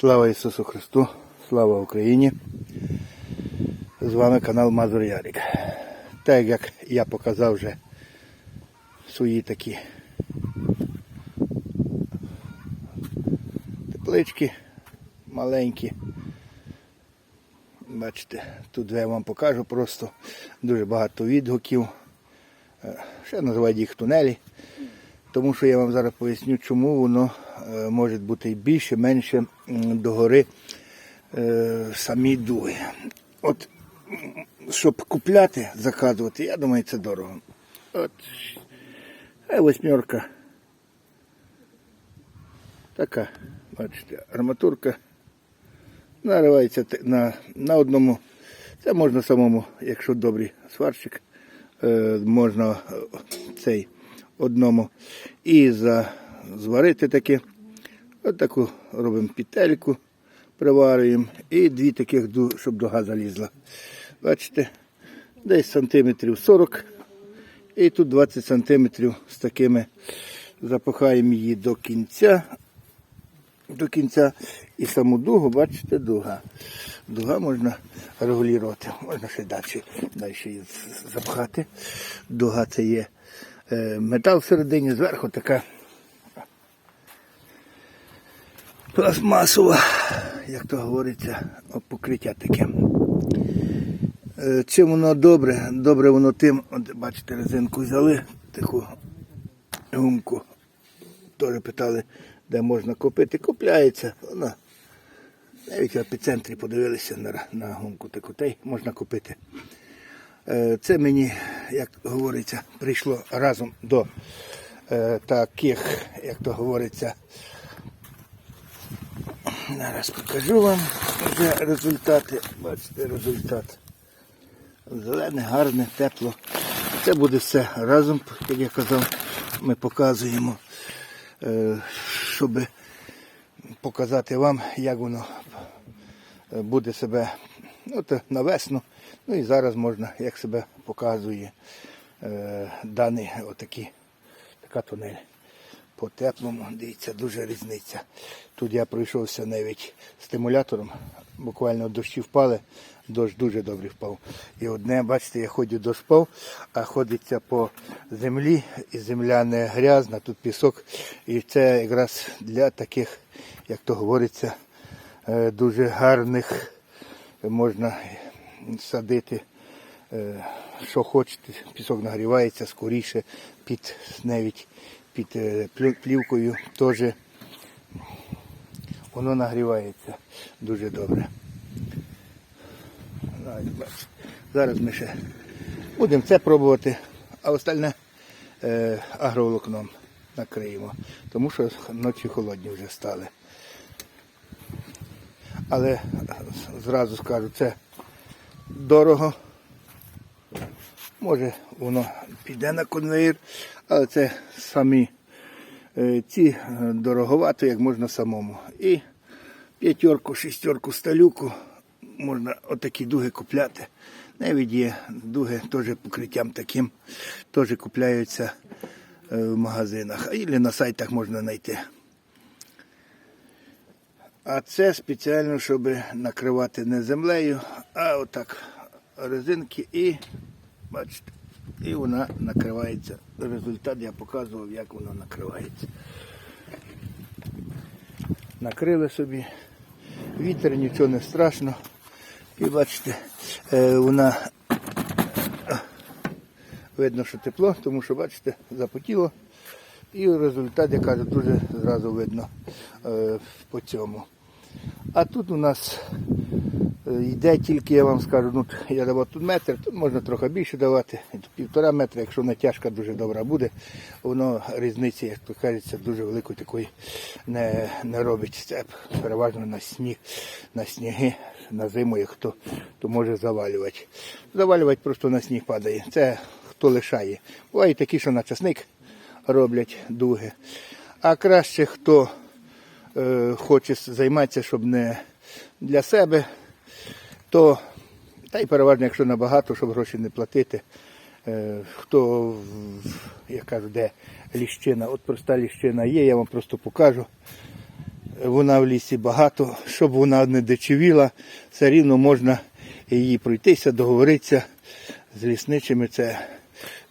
Слава Ісусу Христу, слава Україні. З вами канал Мазур Ярик. Так як я показав вже свої такі теплички маленькі. Бачите, тут я вам покажу просто дуже багато відгуків. Е, Ще називають їх тунелі. Тому що я вам зараз поясню, чому воно може бути і більше, менше догори е, самі дуги. От, щоб купляти, заказувати, я думаю, це дорого. От, е, восьмерка. Така, бачите, арматурка. Наривається на, на одному. Це можна самому, якщо добрий сварщик, е, можна е, цей одному і за, зварити таке. От таку робимо петельку, приварюємо і дві таких, щоб дуга залізла. Бачите, десь сантиметрів 40 і тут 20 сантиметрів з такими запахаємо її до кінця. До кінця і саму дугу, бачите, дуга. Дуга можна регулювати, можна ще далі, далі її запхати. Дуга це є е, метал всередині, зверху така пластмасова, як то говориться, покриття таке. Е, Чим воно добре? Добре воно тим, от бачите, резинку взяли, таку гумку. Теж питали, де можна купити. Купляється. Вона навіть в епіцентрі подивилися на, на гумку таку, та й можна купити. Е, Це мені, як говориться, прийшло разом до е, таких, як то говориться. Зараз покажу вам вже результати. Бачите, результат. Зелене, гарне, тепло. Це буде все разом, як я казав, ми показуємо, е, щоб показати вам, як воно буде себе ну, то на весну. Ну і зараз можна, як себе показує е, даний отакий, така тунель. По теплому, дивіться, дуже різниця. Тут я пройшовся навіть стимулятором, буквально дощі впали, дощ дуже добре впав. І одне, бачите, я ходю дощ впав, а ходиться по землі, і земля не грязна, тут пісок. І це якраз для таких, як то говориться, е, дуже гарних можна садити, е, що хочете. Пісок нагрівається скоріше під навіть під е, плівкою теж воно нагрівається дуже добре. Зараз ми ще будемо це пробувати, а остальне е, агроволокном накриємо, тому що ночі холодні вже стали. Але зразу скажу, це дорого. Може воно піде на конвейер, але це самі е, ці е, дороговато, як можна самому. І п'ятерку, шістерку сталюку можна отакі дуги купляти. Навіть є дуги теж покриттям таким, теж купляються е, в магазинах, а і на сайтах можна знайти. А це спеціально, щоб накривати не землею, а отак резинки і бачите, і вона накривається. Результат я показував, як воно накривається. Накрили собі, вітер, нічого не страшно. І бачите, е, вона е, видно, що тепло, тому що, бачите, запотіло. І результат, я кажу, дуже зразу видно е, по цьому. А тут у нас йде тільки, я вам скажу, ну, я давав тут метр, тут можна трохи більше давати, півтора метра, якщо натяжка дуже добра буде, воно різниці, як то кажеться, дуже великої такої не, не робить. Це переважно на сніг, на сніги, на зиму, як хто то може завалювати. Завалювати просто на сніг падає. Це хто лишає. Бувають такі, що на часник роблять дуги. А краще хто е, хоче займатися, щоб не для себе, то та й переважно, якщо набагато, щоб гроші не платити. Е, хто, в- я кажу, де ліщина, от проста ліщина є, я вам просто покажу. вона в лісі багато, щоб вона не дичевіла, все рівно можна її пройтися, договоритися з лісничими. Це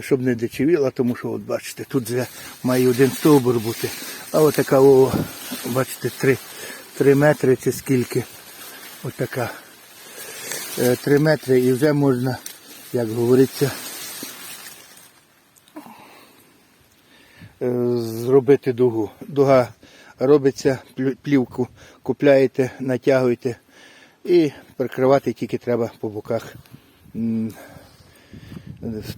щоб не дичевіла, тому що, от бачите, тут вже має один стовбур бути. А отака, о, бачите, три, три метри чи скільки. Отака. Е, Три метри і вже можна, як говориться, е, зробити дугу. Дуга робиться, плівку купляєте, натягуєте і прикривати тільки треба по боках.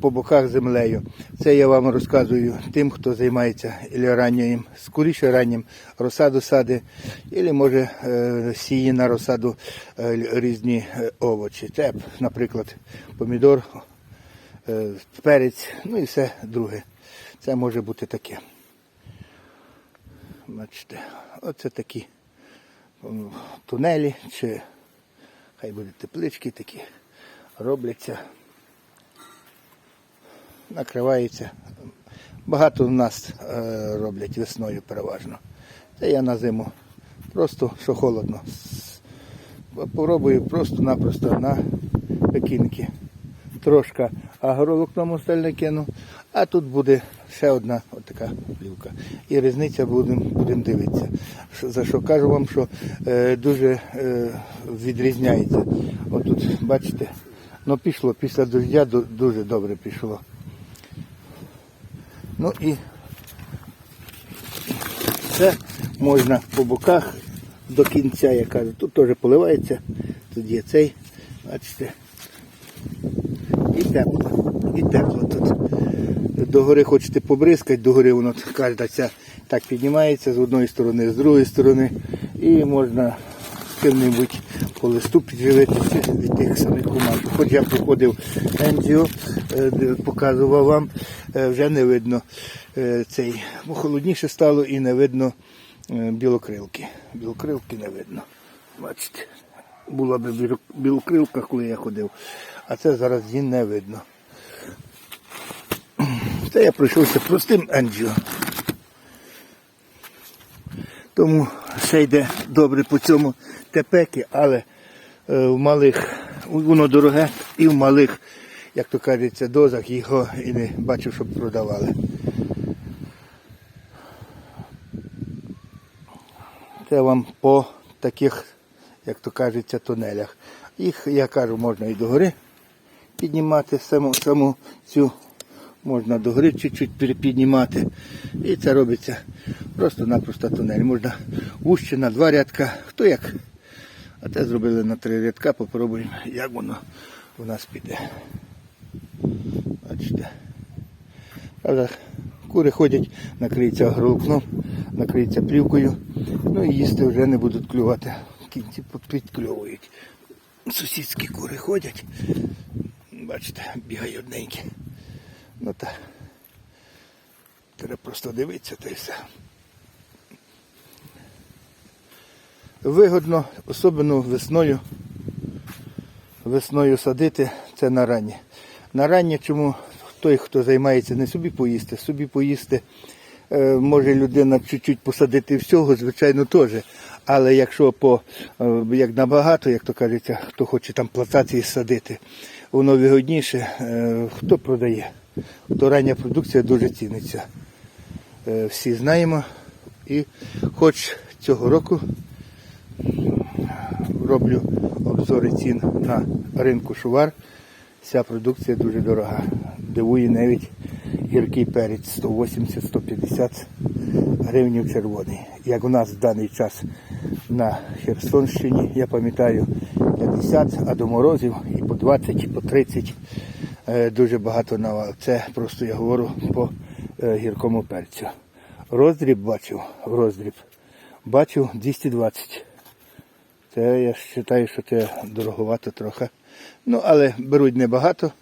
По боках землею. Це я вам розказую тим, хто займається раннім, скоріше раннім розсаду сади, або може е, сіє на розсаду е, різні е, овочі. Це, наприклад, помідор, перець, ну і все друге. Це може бути таке. Бачите, оце такі тунелі, чи хай будуть теплички такі, робляться, накривається. Багато в нас е, роблять весною переважно. Це я на зиму. Просто що холодно. Попробую просто-напросто на пекінки. Трошки агроволокном остальне кину, а тут буде ще одна отака плівка. І різниця будемо будем дивитися. За що кажу вам, що е, дуже е, відрізняється. Отут, бачите, ну пішло, після дождя дуже добре пішло. Ну і це можна по боках до кінця, я кажу. Тут теж поливається, тут є цей, бачите. І тепло, і тепло тут. Догори хочете побризкати, догори воно кожна так піднімається з одної сторони, з другої сторони. І можна чим-небудь по листу підживитися від тих самих комашок. Хоч я проходив NGO, е, показував вам, е, вже не видно е, цей. Бо холодніше стало і не видно білокрилки. Білокрилки не видно. Бачите, була б білокрилка, коли я ходив, а це зараз її не видно. Це я пройшовся простим енджіо. Тому все йде добре по цьому тепеки, але е, в малих, воно дороге і в малих, як то кажеться, дозах його і не бачив, щоб продавали. Це вам по таких, як то кажеться, тунелях. Їх, я кажу, можна і догори піднімати саму, саму цю, можна догори чуть-чуть піднімати. І це робиться просто-напросто тунель. Можна вужче на два рядка, хто як. А те зробили на три рядка, попробуємо, як воно у нас піде. Бачите. Правда, кури ходять, накриються агроволокном, накриються плівкою, ну і їсти вже не будуть клювати. В кінці підкльовують. Сусідські кури ходять. Бачите, бігають одненькі. Ну та треба просто дивитися та й все. Вигодно, особливо весною. Весною садити це на ранні. На ранні чому той, хто займається не собі поїсти, собі поїсти, е, може людина чуть-чуть посадити всього, звичайно, теж. Але якщо по е, як набагато, як то кажеться, хто хоче там плантації садити, воно вигодніше, е, хто продає. То рання продукція дуже ціниться. Е, Всі знаємо. І хоч цього року роблю обзори цін на ринку шувар. Ця продукція дуже дорога. Дивує навіть гіркий перець 180-150 гривнів червоний. Як у нас в даний час на Херсонщині, я пам'ятаю, 50, а до морозів і по 20, і по 30 е, дуже багато навал. Це просто я говорю по е, гіркому перцю. Роздріб бачив, роздріб. Бачив 220. Це я вважаю, що це дороговато трохи. Ну, але беруть небагато.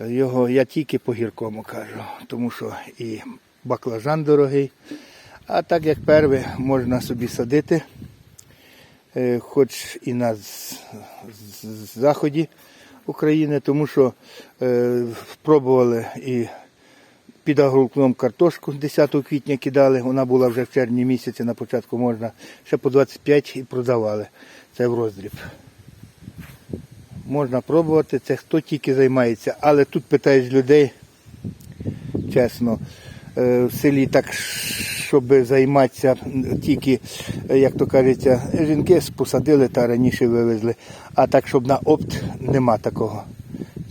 Його я тільки по гіркому кажу, тому що і баклажан дорогий. А так як перве можна собі садити, е, хоч і на заході України, тому що е, пробували і під агрокном картошку 10 квітня кидали, вона була вже в червні місяці, на початку можна, ще по 25 і продавали. Це в роздріб. Можна пробувати, це хто тільки займається. Але тут питаєш людей, чесно, е, в селі так, щоб займатися тільки, як то кажеться, жінки посадили та раніше вивезли. А так, щоб на опт, нема такого.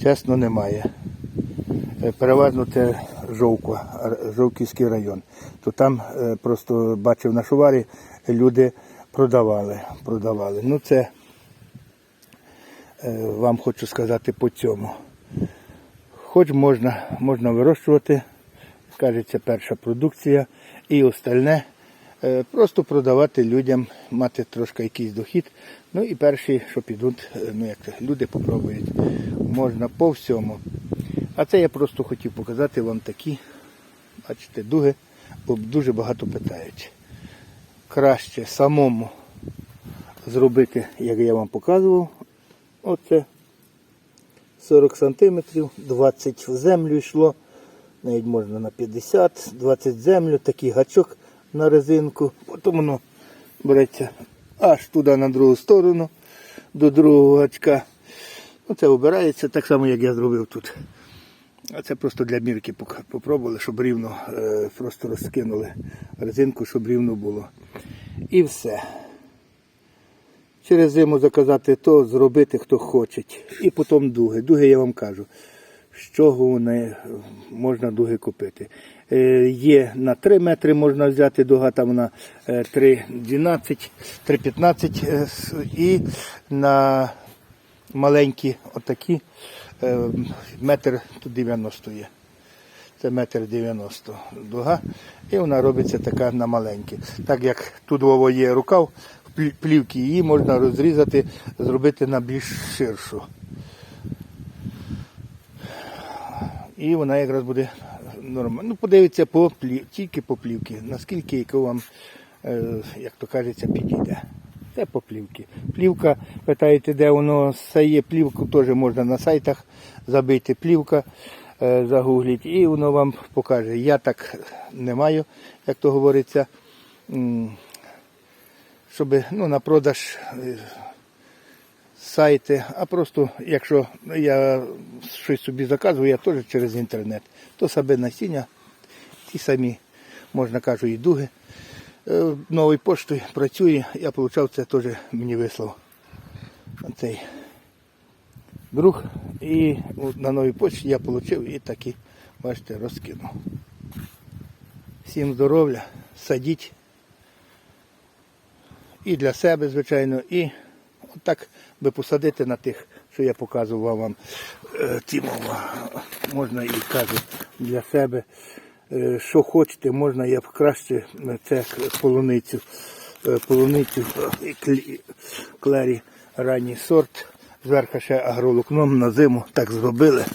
Чесно, немає. Е, Переважно це Жовква, Жовківський район. То там е, просто бачив на шуварі, люди продавали. продавали. Ну це е, вам хочу сказати по цьому. Хоч можна, можна вирощувати, кажеться, перша продукція і остальне. е, Просто продавати людям, мати трошки якийсь дохід. Ну і перші, що підуть, е, ну як люди попробують. Можна по всьому. А це я просто хотів показати вам такі, бачите, дуги, бо дуже багато питають. Краще самому зробити, як я вам показував. Оце 40 сантиметрів, 20 в землю йшло, навіть можна на 50, 20 землю, такий гачок на резинку, потім воно береться аж туди на другу сторону, до другого гачка. Ну, це обирається так само, як я зробив тут. А це просто для мірки попробували, щоб рівно е, просто розкинули резинку, щоб рівно було. І все. Через зиму заказати то, зробити хто хоче. І потім дуги. Дуги я вам кажу, з чого вони е, можна дуги купити. Е, є на 3 метри можна взяти дуга, там на е, 3,12, 3,15 е, і на маленькі отакі е, метр тут 90 є. Це метр 90 дуга. І вона робиться така на маленькі. Так як тут є рукав, плі- плівки її можна розрізати, зробити на більш ширшу. І вона якраз буде нормально. Ну, подивіться по плі... тільки по плівки, наскільки яку вам, е, як то кажеться, підійде. Це по плівки. Плівка, питаєте, де воно стає, плівку теж можна на сайтах забити плівка, е, загугліть, і воно вам покаже. Я так не маю, як то говориться, щоб ну, на продаж е, сайти, а просто якщо я щось собі заказую, я теж через інтернет, то себе насіння, ті самі, можна кажу, і дуги. Е, Новою поштою працює, я отримав це теж мені вислав цей друг. І на новій почті я отримав і такі, бачите, розкинув. Всім здоров'я, садіть. І для себе, звичайно, і так би посадити на тих, що я показував вам е, ті мова. Можна і кажу для себе. Е, Що хочете, можна я б краще е, це полуницю, е, полуницю е, клері ранній сорт. Зверху ще агролукном на зиму так зробили.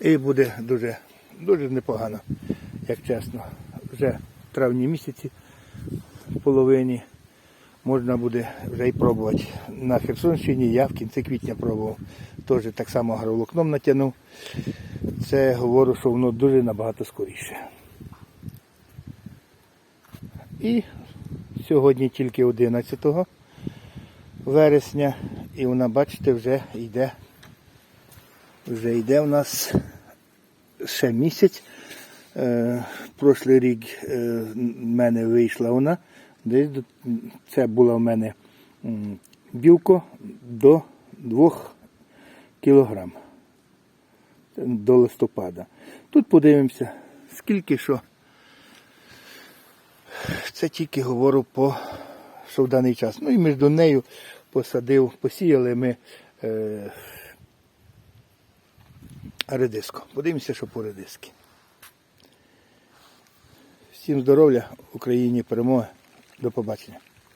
І буде дуже, дуже непогано, як чесно. Вже в травні місяці, в половині можна буде вже і пробувати. На Херсонщині я в кінці квітня пробував. Теж так само агроволокном натягнув. Це говорю, що воно дуже набагато скоріше. І сьогодні тільки 11 вересня, і вона, бачите, вже йде. Вже йде в нас ще місяць. Е, прошлий рік е, в мене вийшла вона. Десь це була в мене м, білко до 2 кілограм Це до листопада. Тут подивимося, скільки що. Це тільки говорю по що в даний час. Ну і між до нею посадив, посіяли ми е, редиску. Подивимося, що по редиски. Всім здоров'я, Україні перемоги. До побачення.